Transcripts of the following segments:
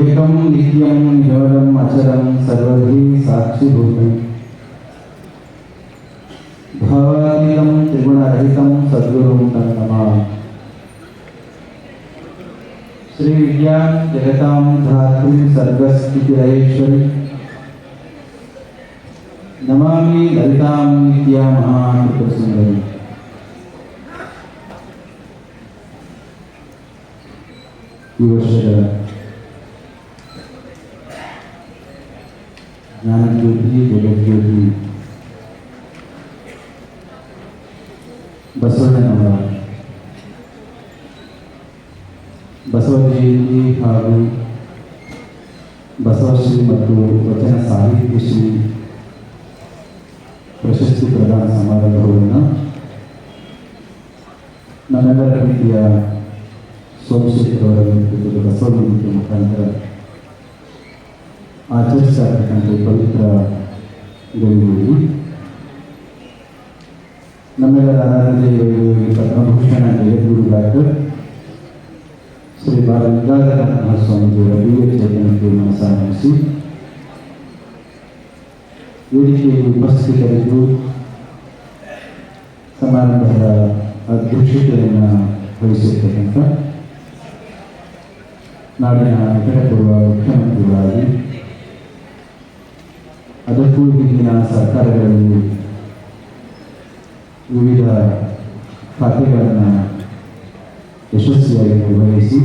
एकं नित्यं निगमनम् अचरं सर्वैः साक्षिभूतं भावातीतं त्रिगुणरहितं सद्गुरुं तन्नमामि श्रीविद्यां जगतां धात्रीं सर्गस्थितिरहेश्वरी नमामि ललितां नित्यामहात्रिपुरसुन्दरी ಈ ವರ್ಷದ ಜ್ಞಾನಜ್ಯೋತಿ ज्योति ಬಸವಣ್ಣನವರ ಬಸವ ಜಯಂತಿ ಹಾಗೂ ಬಸವಶ್ರೀ ಮತ್ತು ವಚನ ಸಾಹಿತ್ಯ ಶ್ರೀ ಪ್ರಶಸ್ತಿ ಪ್ರದಾನ ಸಮಾರಂಭವನ್ನು ನಮ್ಮೆಲ್ಲರ ರೀತಿಯ ಸೋಮಶೇಖರ್ ಅವರ ನೇತೃತ್ವದ ಮುಖಾಂತರ ಆಚರಿಸ್ತಾ ಇರ್ತಕ್ಕಂಥ ಈ ಪವಿತ್ರ ಗೌರಿಯಲ್ಲಿ ನಮ್ಮೆಲ್ಲರ ಆರಾಧನೆ ಪದ್ಮಭೂಷಣ ಜಗದ್ಗುರುಗಳಾದ ಶ್ರೀ ಬಾಲ ಗಂಗಾಧರ ಮಹಾಸ್ವಾಮಿಯವರ ದಿವ್ಯ ಚೇತನಕ್ಕೆ ಮನಸ್ಸಾನಿಸಿ ವೇದಿಕೆಯಲ್ಲಿ ಉಪಸ್ಥಿತರಿದ್ದು ಸಮಾರಂಭದ ಅಧ್ಯಕ್ಷತೆಯನ್ನು ವಹಿಸಿರ್ತಕ್ಕಂಥ ನಾಡಿನ ನಿಕಟಪೂರ್ವ ಮುಖ್ಯಮಂತ್ರಿಗಳಾಗಿ ಅದಕ್ಕೂ ಹಿಂದಿನ ಸರ್ಕಾರಗಳಲ್ಲಿ ವಿವಿಧ ಖಾತೆಗಳನ್ನು ಯಶಸ್ವಿಯಾಗಿ ನಿರ್ವಹಿಸಿ,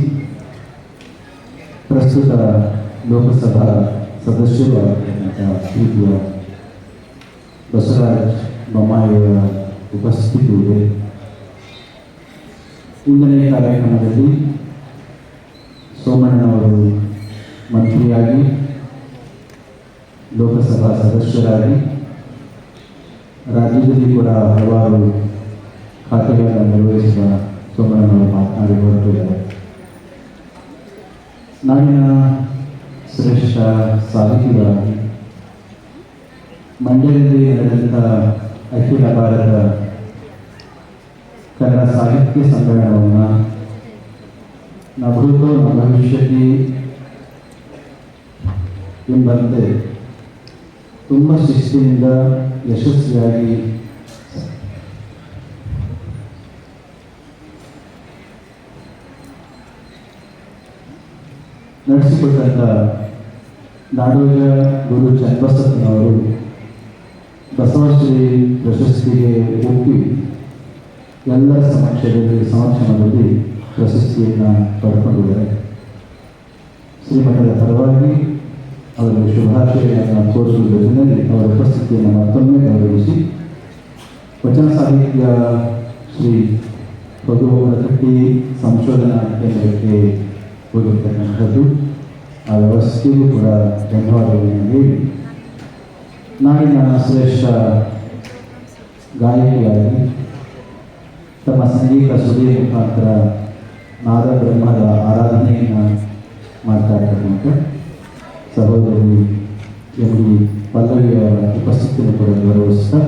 ಪ್ರಸ್ತುತ ಲೋಕಸಭಾ ಸದಸ್ಯರು ಪ್ರೀತಿಯ ಬಸವರಾಜ್ ಬೊಮ್ಮಾಯಿಯವರ ಉಪಸ್ಥಿತಿಯಿದೆ ಇಂದಿನ ಕಾರ್ಯಕ್ರಮದಲ್ಲಿ ಸೋಮಣ್ಣನವರು ಮಂತ್ರಿಯಾಗಿ ಲೋಕಸಭಾ ಸದಸ್ಯರಾಗಿ ರಾಜ್ಯದಲ್ಲಿ ಕೂಡ ಹಲವಾರು ಖಾತೆಗಳನ್ನು ನಿರ್ವಹಿಸುವ ಸೋಮಣ್ಣನವರು ಮಾತನಾಡಿ ಹೊರಟಿದ್ದಾರೆ ನಾಡಿನ ಶ್ರೇಷ್ಠ ಸಾಹಿತಿಗಳಾಗಿ ಮಂಡ್ಯದಲ್ಲಿ ನಡೆದಂಥ ಅಖಿಲ ಭಾರತ ಕನ್ನಡ ಸಾಹಿತ್ಯ ಸಮ್ಮೇಳನವನ್ನು ನಭೂತೋ ನ ಭವಿಷ್ಯತಿ ಎಂಬಂತೆ ತುಂಬ ಶಿಸ್ತಿನಿಂದ ಯಶಸ್ವಿಯಾಗಿ ನಡೆಸಿಕೊಟ್ಟಂಥ ನಾಡೋಜ ಗುರು ಚನ್ನಬಸಪ್ಪನವರು ಬಸವಶ್ರೀ ಪ್ರಶಸ್ತಿಗೆ ಒಪ್ಪಿ ಎಲ್ಲ ಸಮಕ್ಷದಲ್ಲಿ ಸಮಕ್ಷಮದಲ್ಲಿ ಪ್ರಶಸ್ತಿಯನ್ನು ಪಡ್ಕೊಂಡಿದ್ದಾರೆ. ಶ್ರೀಮಠದ ಪರವಾಗಿ ಅವರಿಗೆ ಶುಭಾಶಯಗಳನ್ನು ತೋರಿಸುವ ಜೊತೆಯಲ್ಲಿ ಅವರ ಉಪಸ್ಥಿತಿಯನ್ನು ಮತ್ತೊಮ್ಮೆ ಗೌರವಿಸಿ ವಚನ ಸಾಹಿತ್ಯ ಶ್ರೀ ಭಗವತಿ ಸಂಶೋಧನಾ ಕೇಂದ್ರಕ್ಕೆ ಹೋಗಿರ್ತಕ್ಕಂಥದ್ದು. ಆ ವ್ಯವಸ್ಥೆಗೂ ಕೂಡ ಧನ್ಯವಾದಗಳನ್ನು ಹೇಳಿ ನಾಡಿನ ಶ್ರೇಷ್ಠ ಗಾಯಕಿಯಾಗಿ ತಮ್ಮ ಸಂಗೀತ ಸುದಿಯ ಮುಖಾಂತರ ನಾದ ಬ್ರಹ್ಮದ ಆರಾಧನೆಯನ್ನು ಮಾಡ್ತಾ ಇರ್ತಕ್ಕಂಥ ಸಹೋದರಿ ಎಂ ಡಿ ಪಲ್ಲವಿಯವರ ಉಪಸ್ಥಿತಿಯನ್ನು ಕೂಡ ಗೌರವಿಸ್ತಾ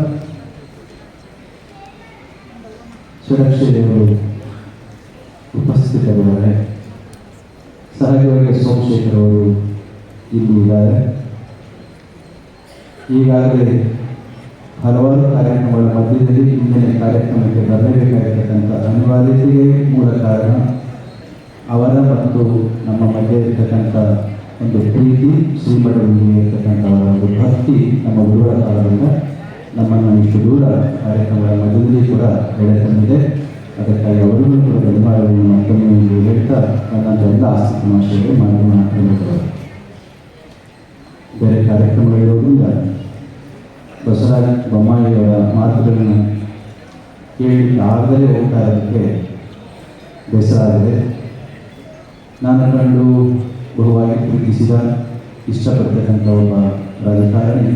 ಸುರಕ್ಷತೆಯವರು ಉಪಸ್ಥಿತರಿದ್ದಾರೆ ಸಹಜವಾಗಿ ಸೋಮಶೇಖರ್ ಅವರು ಇಲ್ಲಿ ಇದ್ದಾರೆ. ಈಗಾಗಲೇ ಹಲವಾರು ಕಾರ್ಯಕ್ರಮಗಳ ಮಧ್ಯದಲ್ಲಿ ಇಂದಿನ ಕಾರ್ಯಕ್ರಮಕ್ಕೆ ಬರಲೇಬೇಕಾಗಿರ್ತಕ್ಕಂಥ ಅನಿವಾರ್ಯತೆಗೆ ಮೂಲ ಕಾರಣ ಅವರ ಮತ್ತು ನಮ್ಮ ಮಧ್ಯೆ ಇರ್ತಕ್ಕಂಥ ಒಂದು ಪ್ರೀತಿ ಶ್ರೀಮಠದಲ್ಲಿ ಇರ್ತಕ್ಕಂಥ ಒಂದು ಭಕ್ತಿ ನಮ್ಮ ಗುರುಗಳ ಕಾಲದಿಂದ ನಮ್ಮನ್ನು ಇಷ್ಟು ದೂರ ಕಾರ್ಯಕ್ರಮಗಳ ಮಧ್ಯದಲ್ಲಿ ಕೂಡ ಬೆಳೆ ತಂದಿದೆ. ಅದಕ್ಕಾಗಿ ಅವರಿಗೂ ಕೂಡ ಧನ್ಯವಾದಗಳನ್ನು ಮತ್ತೊಮ್ಮೆ ಎಂದು ಹೇಳ್ತಾ ನನ್ನ ಎಲ್ಲ ಆಸ್ತಿ ಕಾರ್ಯಕ್ರಮ ಮನವಿ ಮಾಡ್ತಾರೆ ಬೇರೆ ಕಾರ್ಯಕ್ರಮಗಳಿರೋದ್ರಿಂದ ಬಸವರಾಜ ಬೊಮ್ಮಾಯಿಯವರ ಮಾತುಗಳನ್ನು ಕೇಳಿ ಆಗದೇ ಹೋಗ್ತಾ ಇರೋದಕ್ಕೆ ಬೇಸರ ಆಗಿದೆ. ನಾನು ಕಂಡು ಬಹುವಾಗಿ ಪ್ರೀತಿಸಿದ ಇಷ್ಟಪಡ್ತಕ್ಕಂಥ ಒಬ್ಬ ರಾಜಕಾರಣಿ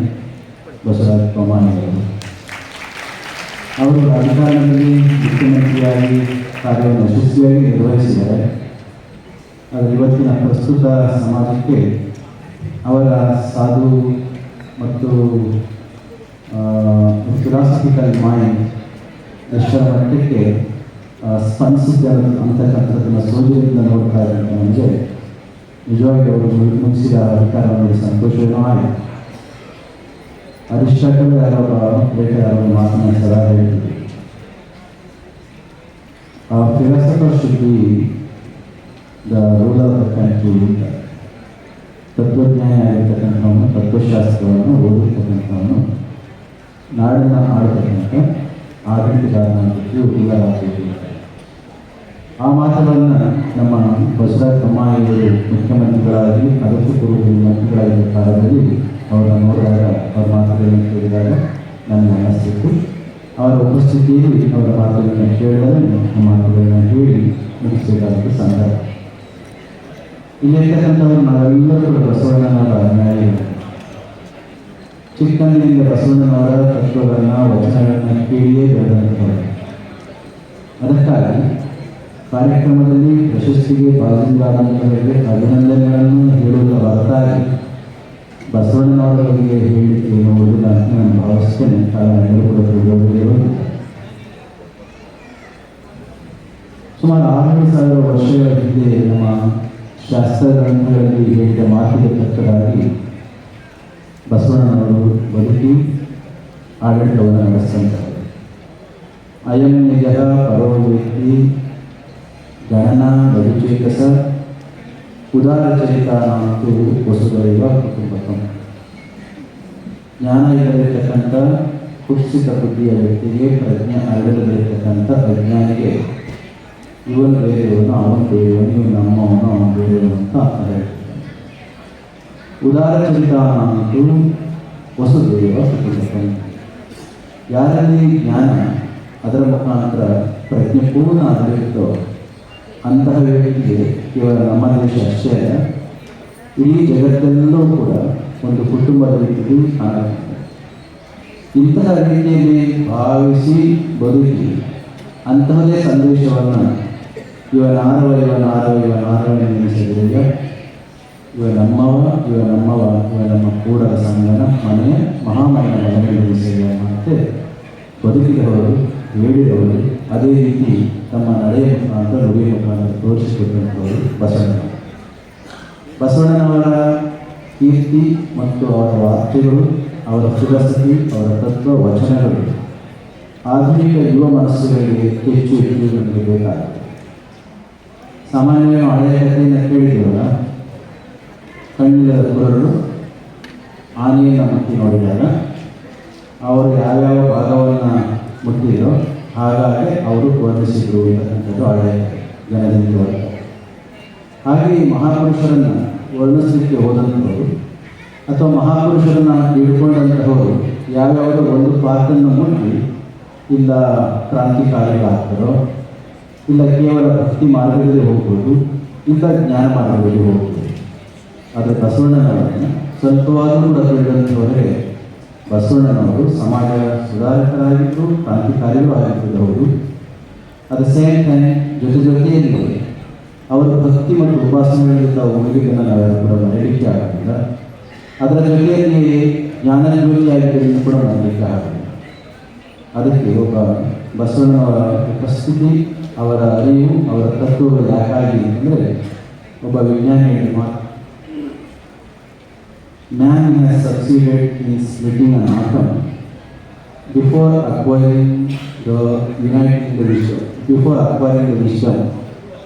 ಬಸವರಾಜ ಬೊಮ್ಮಾಯಿಯವರು ಅವರು. ರಾಜಕಾರಣದಲ್ಲಿ ಮುಖ್ಯಮಂತ್ರಿಯಾಗಿ ಕಾರ್ಯವನ್ನು ಯಶಸ್ವಿಯಾಗಿ ನಿರ್ವಹಿಸಿದ್ದಾರೆ. ಆದರೆ ಇವತ್ತಿನ ಪ್ರಸ್ತುತ ಸಮಾಜಕ್ಕೆ ಅವರ ಸಾಧು ಮತ್ತು ಫಿಲಾಸಫಿಕಲ್ ಮೈಂಡ್ ಎಷ್ಟರ ಮಟ್ಟಕ್ಕೆ ಅನ್ನೋದು- ಅಂತಕ್ಕಂಥದ್ದನ್ನು ಸೋಜಿನಿಂದ ನೋಡ್ತಾ ಇದ್ದಂಥ ನಮಗೆ ನಿಜವಾಗಿ ಅವರು ಮುಗಿ- ಮುಗಿಸಿದ ಅಧಿಕಾರವನ್ನು ಸಂತೋಷವೂ ಆಯಿತು ಅರಿಸ್ಟಾಟಲ್ ಯಾರೋ ಲೇಖ ಯಾರೋ ಮಾತನ್ನ ಸದಾ ಹೇಳಿದ್ರು ಆ philosopher should be the ruler of ತತ್ವಜ್ಞಾನ ಆಗಿರ್ತಕ್ಕಂಥವನು ತತ್ವಶಾಸ್ತ್ರವನ್ನು ಓದಿರ್ತಕ್ಕಂಥವನು ನಾಡನ್ನು ಆಡತಕ್ಕಂಥ ಆಡಳಿತಗಾರನಾಗಿದ್ದು ಕಾರಣ ಆಗಬೇಕು ಆ ಮಾತುಗಳನ್ನು ನಮ್ಮ ಬಸವರಾಜ ಬೊಮ್ಮಾಯಿಯವರು ಮುಖ್ಯಮಂತ್ರಿಗಳಾಗಿ ಅದಕ್ಕೂ ಪೂರ್ವ ಮಂತ್ರಿಗಳಾಗಿದ್ದ ಕಾಲದಲ್ಲಿ ಅವರನ್ನು ನೋಡಿದಾಗ ಅವರ ಮಾತುಗಳನ್ನು ಕೇಳಿದಾಗ ನನ್ನ ಮನಸ್ಸಿತ್ತು ಅವರ ಉಪಸ್ಥಿತಿಯಲ್ಲಿ ಅವರ ಮಾತುಗಳನ್ನು ಕೇಳಿದಾಗ ನಮ್ಮ ಮಾತುಗಳನ್ನು ಹೇಳಿ ಮುಗಿಸಬೇಕಾದ ಸಂದರ್ಭ. ಇಲ್ಲಿರ್ತಕ್ಕಂಥವ್ರು ನಾವೆಲ್ಲರೂ ಕೂಡ ಬಸವಣ್ಣನವರ ಅನುಯಾಯಿಗಳು ಚಿಕ್ಕಂದಿನಿಂದ ಬಸವಣ್ಣನವರ ತತ್ವಗಳನ್ನು ವಚನಗಳನ್ನು ಕೇಳಿಯೇ ಬೆಳೆದಂಥವ್ರು ಅದಕ್ಕಾಗಿ ಕಾರ್ಯಕ್ರಮದಲ್ಲಿ ಪ್ರಶಸ್ತಿಗೆ ಭಾಗಿಯಾದಂಥವರಿಗೆ ಅಭಿನಂದನೆಗಳನ್ನು ಹೇಳುವುದರ ಹೊರತಾಗಿ. ಬಸವಣ್ಣನವರವರಿಗೆ ಹೇಳಿಕೆ ಅಂತ ನಾನು ಭಾವಿಸ್ತೇನೆ. ಕೂಡ ಸುಮಾರು ಆರು ಸಾವಿರ ವರ್ಷಗಳ ಹಿಂದೆ ನಮ್ಮ ಶಾಸ್ತ್ರ ಗ್ರಂಥಗಳಲ್ಲಿ ಹೇಳಿದ ಮಾತಿಗೆ ತಕ್ಕದಾಗಿ ಬಸವಣ್ಣನವರು ಬದುಕಿ ಆಡಳಿತವನ್ನು ನಡೆಸ್ತಂತಾರೆ ಅಯಂ ನಿಜ ಪರೋ ವ್ಯಕ್ತಿ ಗಣನ ಬದುಚೇತಸ ಉದಾರಚರಿತಾನಾಂತು ವಸುದೈವ ಕುಟುಂಬಕಂ. ಜ್ಞಾನ ಇಲ್ಲದಿರತಕ್ಕಂಥ ಕುಸಿತ ಬುದ್ಧಿಯ ವ್ಯಕ್ತಿಗೆ ಪ್ರಜ್ಞೆ ಅರಳದಿರತಕ್ಕಂಥ ಅಜ್ಞಾನಿಗೆ ಇವನು ಬೇರೆಯವನು, ಅವನು ದೇವನು ಇವನು ನಮ್ಮವನು, ಅವನು ಬೇರೆಯವನು ಅಂತ ಹೇಳ್ತಾರೆ ಉದಾರ ಚಿಂತಾನಂತೂ ವಸುದೇವ ಕುಟುಂಬಕಂ. ಯಾರಲ್ಲಿ ಜ್ಞಾನ, ಅದರ ಮುಖಾಂತರ ಪ್ರಜ್ಞೆ ಪೂರ್ಣ ಆಗಿರುತ್ತೋ ಅಂತಹ ವ್ಯಕ್ತಿ ಇವರ ನಮ್ಮ ದೇಶ ಅಷ್ಟೇ ಇಡೀ ಜಗತ್ತಲ್ಲೂ ಕೂಡ ಒಂದು ಕುಟುಂಬದ ರೀತಿಯಲ್ಲಿ ಕಾಣುತ್ತದೆ ಇಂತಹ ರೀತಿಯಲ್ಲಿ ಭಾವಿಸಿ ಬದುಕಿ ಅಂತಹದೇ ಸಂದೇಶವನ್ನು ಇವನ ನಾರವ ಇವನ ಆರವ ಇವನ ಆರವ ನೆನೆಸಿದ್ರಿಂದ ಇವ ನಮ್ಮವ ಇವ ನಮ್ಮವ ಇವ ನಮ್ಮ ಕೂಡದ ಸಂಗನ, ಮನೆಯ ಮಹಾಮಯನ ಮನೆಯ ಮತ್ತೆ ಬದುಕಿದವರು ಹೇಳಿದವರು ಅದೇ ರೀತಿ ತಮ್ಮ ನಡೆಯ ಮುಖಾಂತರ ನುಡಿಯ ಮುಖಾಂತರ ತೋರಿಸಿಕೊಟ್ಟಂಥವರು ಬಸವಣ್ಣ. ಬಸವಣ್ಣನವರ ಕೀರ್ತಿ ಮತ್ತು ಅವರ ವಾಕ್ಯಗಳು, ಅವರ ಫಿಲಸಫಿ ಅವರ ತತ್ವ, ವಚನಗಳು ಆಧುನಿಕ ಯುವ ಮನಸ್ಸುಗಳಿಗೆ ಹೆಚ್ಚು ಹೆಚ್ಚು ನಮಗೆ ಬೇಕಾಗುತ್ತೆ ಸಾಮಾನ್ಯವಾಗಿ ಹಳೆಯ ಕಥೆಯನ್ನು ಕೇಳಿದ್ದೀವಲ್ಲ, ಕಣ್ಣಿಲ್ಲದ ಕುರಳು ಆನೆಯನ್ನು ಮುಟ್ಟಿ ನೋಡಿದಾಗ ಅವರು ಯಾವ್ಯಾವ ಭಾಗವನ್ನು ಮುಟ್ಟಿದರೋ ಹಾಗಾಗಿ ಅವರು ವರ್ಣಿಸಿದ್ರು ಅಂತಕ್ಕಂಥದ್ದು ಹಳೆಯ ಜನದಿಂದ ಹಾಗೆ ಈ ಮಹಾಪುರುಷರನ್ನು ವರ್ಣಿಸಲಿಕ್ಕೆ ಹೋದಂಥವರು ಅಥವಾ ಮಹಾಪುರುಷರನ್ನು ಹಿಡ್ಕೊಂಡಂತಹವರು ಯಾವ್ಯಾವುದೋ ಒಂದು ಪಾತ್ರನ್ನು ಮುಟ್ಟಿ ಇಲ್ಲ ಕ್ರಾಂತಿಕಾರಿಗಳಾಗ್ತಾರೋ, ಇಲ್ಲ ಕೇವಲ ಭಕ್ತಿ ಮಾರ್ಗದಲ್ಲಿ ಹೋಗ್ಬೋದು, ಇಲ್ಲ ಜ್ಞಾನ ಮಾರ್ಗದಲ್ಲಿ ಹೋಗ್ಬೋದು. ಆದರೆ ಬಸವಣ್ಣನವರನ್ನು ಸ್ವಲ್ಪವಾದರೂ ಕೂಡ ತಿಳಿದಂಥವರೇ ಬಸವಣ್ಣನವರು ಸಮಾಜ ಸುಧಾರಕರಾಗಿದ್ದರು ಕ್ರಾಂತಿಕಾರಿಗಳು ಆಗಿದ್ದು ಹೌದು ಅಟ್ ಸೇಮ್ ಟೈಮ್ ಜೊತೆ ಜೊತೆಯಲ್ಲಿ ಅವರ ಭಕ್ತಿ ಮತ್ತು ಉಪಾಸನೆಗಳಿಂದ ಉಳಿದಿದ್ದನ್ನು ನಾವೆಲ್ಲ ಕೂಡ ಮರೆಯಲಿಕ್ಕೆ ಆಗೋದಿಲ್ಲ ಅದರ ಜೊತೆಯಲ್ಲಿ ಜ್ಞಾನಜ್ಯೋತಿಯಾಗಿದ್ದರಿಂದ ಕೂಡ ಮರೆಯಲಿಕ್ಕೆ ಆಗೋದಿಲ್ಲ ಅದಕ್ಕೆ ಒಬ್ಬ ಬಸವಣ್ಣನವರ ಉಪಸ್ಥಿತಿ, ಅವರ ಅರಿವು, ಅವರ ತತ್ವಗಳು ಯಾಕಾಗಿ ಅಂದರೆ, ಒಬ್ಬ ವಿಜ್ಞಾನಿ ಮಾತು Man has succeeded in splitting an atom before acquiring the uniting the wisdom, before acquiring the wisdom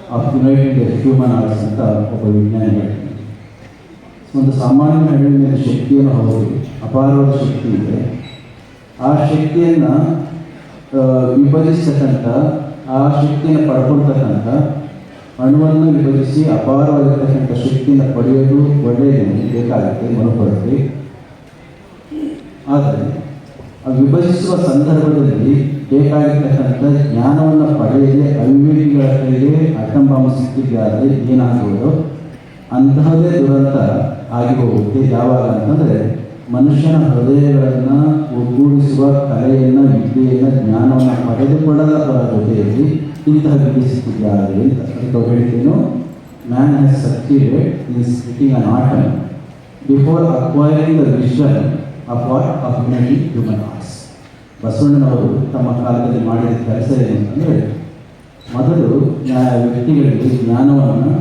of uniting the human arts ಅಂತ ಒಬ್ಬ ವಿಜ್ಞಾನಿ ಒಂದು ಸಾಮಾನ್ಯ ಮೇಲೆ ಶಕ್ತಿಯನ್ನು ಹೌದು ಅಪಾರವಾದ ಶಕ್ತಿ ಇದೆ ಆ ಶಕ್ತಿಯನ್ನು ವಿಭಜಿಸ್ತಕ್ಕಂಥ ಆ ಶಕ್ತಿಯನ್ನು ಪಡ್ಕೊಳ್ತಕ್ಕಂಥ ಅಣುವನ್ನು ವಿಭಜಿಸಿ ಅಪಾರವಾಗಿರ್ತಕ್ಕಂಥ ಶಕ್ತಿಯನ್ನು ಪಡೆಯಲು ಒಳ್ಳೆಯದು. ಬೇಕಾಗುತ್ತೆ ಮನಪಡುತ್ತೆ ಆದರೆ, ಆ ವಿಭಜಿಸುವ ಸಂದರ್ಭದಲ್ಲಿ ಬೇಕಾಗಿರ್ತಕ್ಕಂಥ ಜ್ಞಾನವನ್ನು ಪಡೆಯದೆ ಅವಿವೇಕಿಗಳ ಕೈಗೆ ಅಟಂ ಬಾಂಬ್ ಸಿಕ್ಕಿದ್ದಾದರೆ ಏನಾಗುವುದು? ಅಂತಹದೇ ದುರಂತ ಆಗಿ ಹೋಗುತ್ತೆ ಯಾವಾಗ ಅಂತಂದರೆ, ಮನುಷ್ಯನ ಹೃದಯಗಳನ್ನು ಒಗ್ಗೂಡಿಸುವ ಕಲೆಯನ್ನು, ವಿದ್ಯೆಯನ್ನು, ಜ್ಞಾನವನ್ನು ಪಡೆದುಕೊಳ್ಳದ ಜೊತೆಯಲ್ಲಿ ಇಂತಹ ವಿಧಿಸುತ್ತಿದ್ದಾರೆ ಅಂತ ಹೇಳ್ತೇನು man has succeeded in splitting an atom before acquiring the vision of what of many human arts ಬಸವಣ್ಣನವರು ತಮ್ಮ ಕಾಲದಲ್ಲಿ ಮಾಡಿದ ಕೆಲಸ ಏನು ಅಂತಂದರೆ, ಮೊದಲು ವ್ಯಕ್ತಿಗಳಿಗೆ ಜ್ಞಾನವನ್ನು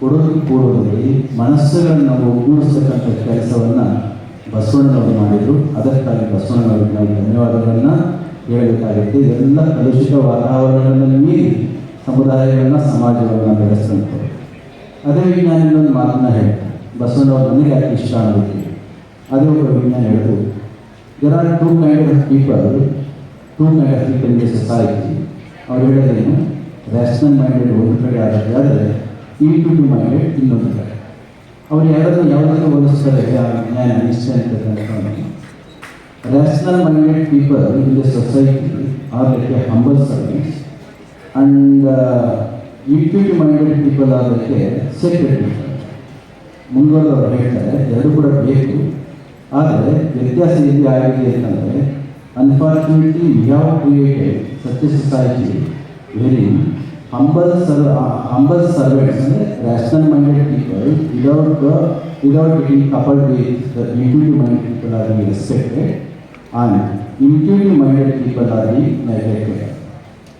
ಕೊಡೋದು ಕೊಡುವುದರಲ್ಲಿ ಮನಸ್ಸುಗಳನ್ನು ಒಗ್ಗೂಡಿಸ್ತಕ್ಕಂಥ ಕೆಲಸವನ್ನು ಬಸವಣ್ಣನವರು ಮಾಡಿದರು. ಅದಕ್ಕಾಗಿ ಬಸವಣ್ಣನವರಿಗೆ ನಾವು ಧನ್ಯವಾದಗಳನ್ನು ಹೇಳಬೇಕಾಗುತ್ತೆ. ಇದೆಲ್ಲ ಕಲುಷಿತ ವಾತಾವರಣಗಳನ್ನು ಮೀರಿ ಸಮುದಾಯವನ್ನು ಸಮಾಜವನ್ನು ಬೆಳೆಸ್ತಂಥವ್ರು ಅದೇ ವಿಜ್ಞಾನ ಇನ್ನೊಂದು ಮಾತನ್ನ ಹೇಳ್ತಾರೆ ಬಸವಣ್ಣವ್ರು ನನಗೆ ಇಷ್ಟ ಆಗುತ್ತೆ ಅದೇ ಒಬ್ಬ ವಿಜ್ಞಾನ ಹೇಳಿದ್ರು there two kind of people two kind of people in society ಅವ್ರು ಹೇಳೋದೇನು ರ್ಯಾಷನಲ್ ಮೈಂಡೆಡ್ ಒಂದು ಕಡೆ ಆಗುತ್ತೆ ಆದರೆ ಇಂಟು ಮೈಂಡೆಡ್ ಇನ್ನೊಂದು ಕಡೆ. ಅವ್ರು ಎರಡನ್ನು ಯಾವುದನ್ನು ಹೋಲಿಸ್ತಾರೆ ಆ ವಿಜ್ಞಾನ ನಿಶ್ಚಯ ಅಂತಕ್ಕಂಥ the society ಪೀಪಲ್ like a humble servants. And uh, humble minded and are like people sacred people. ಮುಂದುವರೆದವರು ಹೇಳ್ತಾರೆ ಎರಡು ಕೂಡ ಬೇಕು. ಆದರೆ ವ್ಯತ್ಯಾಸ ಎಲ್ಲಿ ಆಗಿದೆ ಅಂತಂದರೆ ಅನ್ಫಾರ್ಚುನೇಟ್ಲಿ ವಿ ಕ್ರಿಯೇಟೆಡ್ ಸತ್ಯ society very humble sir humble servants ಅಂದರೆ rational minded people without without getting coupled with the intuitive minded people are be respected and interior minded people ಆಗಿ ಬಿ ನೆಗ್ಲೆಕ್ಟೆಡ್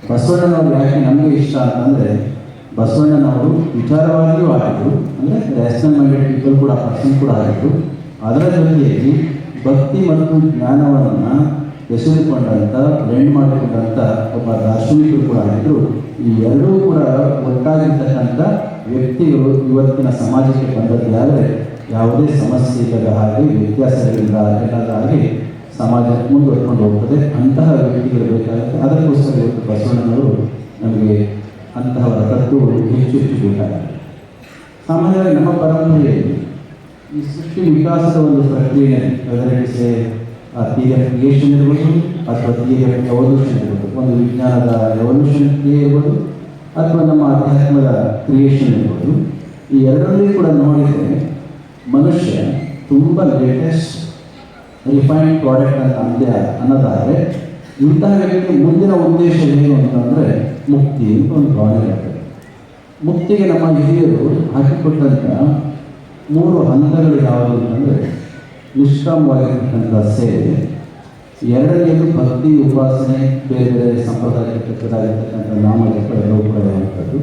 ಬಸವಣ್ಣನವರು ಯಾಕೆ ನಮಗೆ ಇಷ್ಟ ಅಂತಂದರೆ, ಬಸವಣ್ಣನವರು ವಿಚಾರವಾಗಿಯೂ ಆಗಿದ್ರು, ಅಂದರೆ ರ್ಯಾಷನಲ್ ಮೈಂಡೆಡ್ ಪೀಪಲ್ ಕೂಡ ಪರ್ಸನ್ ಕೂಡ ಆಗಿತ್ತು ಅದರ ಜೊತೆಯಲ್ಲಿ ಭಕ್ತಿ ಮತ್ತು ಜ್ಞಾನವನ್ನು ಎಸೆದುಕೊಂಡಂಥ ಬ್ಲೆಂಡ್ ಮಾಡಿಕೊಂಡಂಥ ಒಬ್ಬ ದಾರ್ಶನಿಕರು ಕೂಡ ಆಗಿದ್ರು. ಈ ಎರಡೂ ಕೂಡ ಒಟ್ಟಾಗಿರ್ತಕ್ಕಂಥ ವ್ಯಕ್ತಿಗಳು ಇವತ್ತಿನ ಸಮಾಜಕ್ಕೆ ಬಂದದ್ದೇ ಆದರೆ ಯಾವುದೇ ಸಮಸ್ಯೆ ಇಲ್ಲದ ಹಾಗೆ ವ್ಯತ್ಯಾಸಗಳಿಲ್ಲ ಇಲ್ಲದ ಹಾಗೆ ಸಮಾಜ ಮುಂದುವರ್ಕೊಂಡು ಹೋಗ್ತದೆ. ಅಂತಹ ವ್ಯಕ್ತಿಗಳು ಬೇಕಾಗುತ್ತೆ ಅದಕ್ಕೋಸ್ಕರ ಇವತ್ತು ಬಸವಣ್ಣನವರು ನಮಗೆ ಅಂತಹವರ ತತ್ವಗಳು ಹೆಚ್ಚು ಹೆಚ್ಚು ಬೇಕಾಗುತ್ತೆ ಸಾಮಾನ್ಯವಾಗಿ ನಮ್ಮ ಪರಂಪರೆಯಲ್ಲಿ ಈ ಸೃಷ್ಟಿ ವಿಕಾಸದ ಒಂದು ಪ್ರಕ್ರಿಯೆ ಅದರಲ್ಲಿ ಥಿಯರಿ ಕ್ರಿಯೇಷನ್ ಇರ್ಬೋದು ಅಥವಾ ಥಿಯರಿ ಎವಲ್ಯೂಷನ್ ಇರ್ಬೋದು ಒಂದು ವಿಜ್ಞಾನದ ಎವಲ್ಯೂಷನ್ ಕ್ರಿಯೆ ಇರ್ಬೋದು ಅಥವಾ ನಮ್ಮ ಆಧ್ಯಾತ್ಮದ ಕ್ರಿಯೇಷನ್ ಇರ್ಬೋದು ಈ ಎರಡರಲ್ಲಿ ಕೂಡ ನೋಡಿದರೆ ಮನುಷ್ಯ ತುಂಬ ಲೇಟೆಸ್ಟ್ ರಿಫೈನ್ಡ್ ಪ್ರಾಡಕ್ಟ್ ಅಂತ ಅಂದೆ ಅನ್ನೋದಾದರೆ, ಇಂತಹ ವ್ಯಕ್ತಿ ಮುಂದಿನ ಉದ್ದೇಶ ಏನು ಅಂತಂದರೆ, ಮುಕ್ತಿ ಅಂತ ಒಂದು ಭಾವನೆ ಇರ್ತದೆ ಮುಕ್ತಿಗೆ ನಮ್ಮ ಹಿರಿಯರು ಹಾಕಿಕೊಟ್ಟಂಥ ಮೂರು ಹಂತಗಳು ಯಾವುದು ಅಂತಂದರೆ ನಿಷ್ಕಾಮವಾಗಿರ್ತಕ್ಕಂಥ ಸೇವೆ ಎರಡನೆಯದು ಭಕ್ತಿ, ಉಪಾಸನೆ, ಬೇರೆ ಬೇರೆ ಸಂಪ್ರದಾಯಕ್ಕೆ ತಕ್ಕದಾಗಿರ್ತಕ್ಕಂಥ ನಾಮಜಪ ಎಲ್ಲವೂ ಕೂಡ ಇರುವಂಥದ್ದು.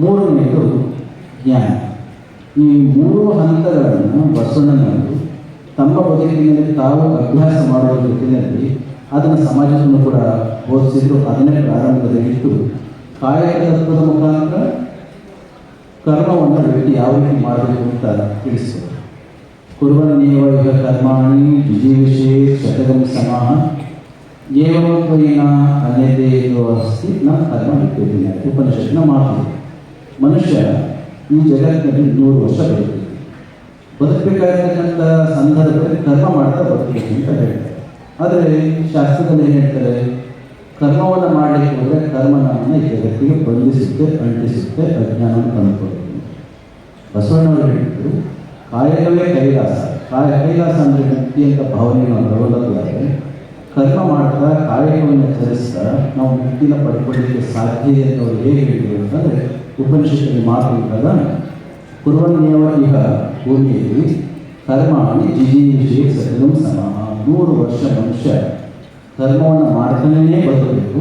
ಮೂರನೆಯದು ಜ್ಞಾನ. ಈ ಮೂರು ಹಂತಗಳನ್ನು ಬಸವಣ್ಣನವರು ತಮ್ಮ ಬದುಕಿನಲ್ಲಿ ತಾವು ಅಭ್ಯಾಸ ಮಾಡುವ ಜೊತೆಯಲ್ಲಿ ಅದನ್ನು ಸಮಾಜವನ್ನು ಕೂಡ ಬೋಧಿಸಿದ್ರು ಅದನ್ನೇ ಪ್ರಾರಂಭದಲ್ಲಿ ಇಟ್ಟು ಕಾಯಕ ಮುಖಾಂತರ ಕರ್ಮವನ್ನು ವ್ಯಕ್ತಿ ಯಾವ ರೀತಿ ಮಾಡಬೇಕು ಅಂತ ತಿಳಿಸಿದರು. ಕುರ್ವನ್ನೇವ ಇಹ ಕರ್ಮಾಣಿ ವಿಜೀವಿಷೇ ಶತಗಂ ಸಮಾಹ. ಏವಂ ತ್ವಯಿನ ಅನ್ಯತೆ ಅಸ್ತಿ ನ ಕರ್ಮ ನಿತ್ಯದಿನ ಉಪನಿಷತ್ನ ಮಾತು. ಮನುಷ್ಯ ಈ ಜಗತ್ತಿನಲ್ಲಿ ನೂರು ವರ್ಷ ಬದುಕಿದೆ. ಬದುಕಬೇಕಾಗಿರ್ತಕ್ಕಂಥ ಸಂದರ್ಭದಲ್ಲಿ ಕರ್ಮ ಮಾಡ್ತಾ ಬದುಕಬೇಕು ಅಂತ ಹೇಳ್ತಾರೆ. ಆದರೆ ಶಾಸ್ತ್ರದಲ್ಲಿ ಹೇಳ್ತಾರೆ, ಕರ್ಮವನ್ನು ಮಾಡಲಿಕ್ಕೆ ಹೋದರೆ ಕರ್ಮ ನಮ್ಮನ್ನು ಜಗತ್ತಿಗೆ ಬಂಧಿಸುತ್ತೆ, ಅಂಟಿಸುತ್ತೆ, ಅಜ್ಞಾನವನ್ನು ತಂದುಕೊಡುತ್ತೆ ಬಸವಣ್ಣವರು ಹೇಳಿದ್ರು ಕಾಯಕವೇ ಕೈಲಾಸ. ಕಾಯ, ಕೈಲಾಸ ಅಂದರೆ ಮುಕ್ತಿ ಅಂತ ಭಾವನೆಯನ್ನು ಕರ್ಮ ಮಾಡ್ತಾ ಕಾಯಕವನ್ನು ಚರಿಸ್ತಾ ನಾವು ಮುಕ್ತಿನ ಪಡ್ಕೊಳ್ಳಿಕ್ಕೆ ಸಾಧ್ಯ ಅಂತ ಅವರು ಹೇಗೆ ಹೇಳಿದರು ಅಂತಂದರೆ ಉಪನಿಷತ್ತಿನ ಮಾತು ಇದ್ದಾಗ, ಕುರುವನ್ಯವ ಇಹ ಭೂಮಿಯಲ್ಲಿ ಕರ್ಮಾಣಿ ಜಿಜೀವಿಷೆ ಸದಗಂ ಸಮಾಹ ನೂರು ವರ್ಷ ಮನುಷ್ಯ ಕರ್ಮವನ್ನು ಮಾಡ್ತಾನೇ ಬದುಕಬೇಕು